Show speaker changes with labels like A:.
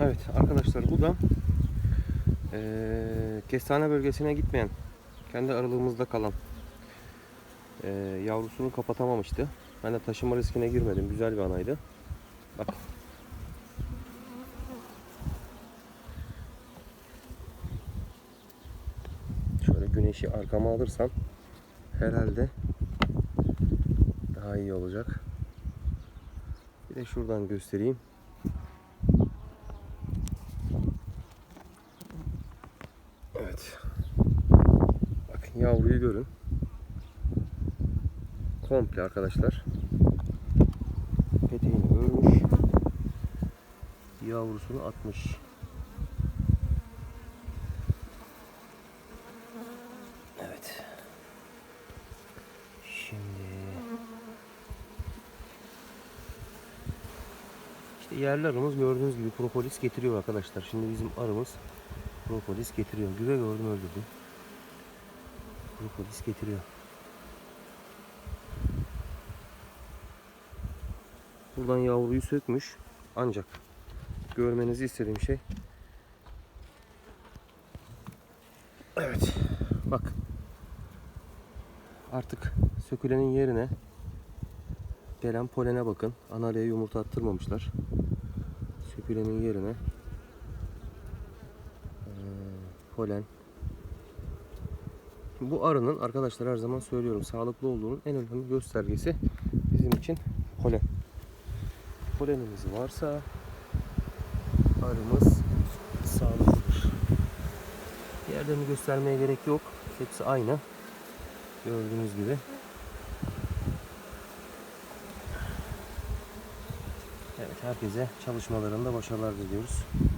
A: Evet arkadaşlar bu da eee, kestane bölgesine gitmeyen kendi aralığımızda kalan eee, yavrusunu kapatamamıştı. Ben de taşıma riskine girmedim. Güzel bir anaydı. Bak. Şöyle güneşi arkama alırsam herhalde daha iyi olacak. Bir de şuradan göstereyim. Evet. Bakın yavruyu görün. Komple arkadaşlar. Peteğini örmüş. Yavrusunu atmış. Evet. Şimdi işte yerli arımız gördüğünüz gibi propolis getiriyor arkadaşlar. Şimdi bizim arımız propolis getiriyor. Güve gördüm öldürdüm. Propolis getiriyor. Buradan yavruyu sökmüş. Ancak görmenizi istediğim şey Evet. Bak. Artık sökülenin yerine gelen polene bakın. Anarya yumurta attırmamışlar. Sökülenin yerine polen. Bu arının arkadaşlar her zaman söylüyorum sağlıklı olduğunun en önemli göstergesi bizim için polen. Polenimiz varsa arımız sağlıklıdır. Diğerlerini göstermeye gerek yok. Hepsi aynı. Gördüğünüz gibi. Evet herkese çalışmalarında başarılar diliyoruz.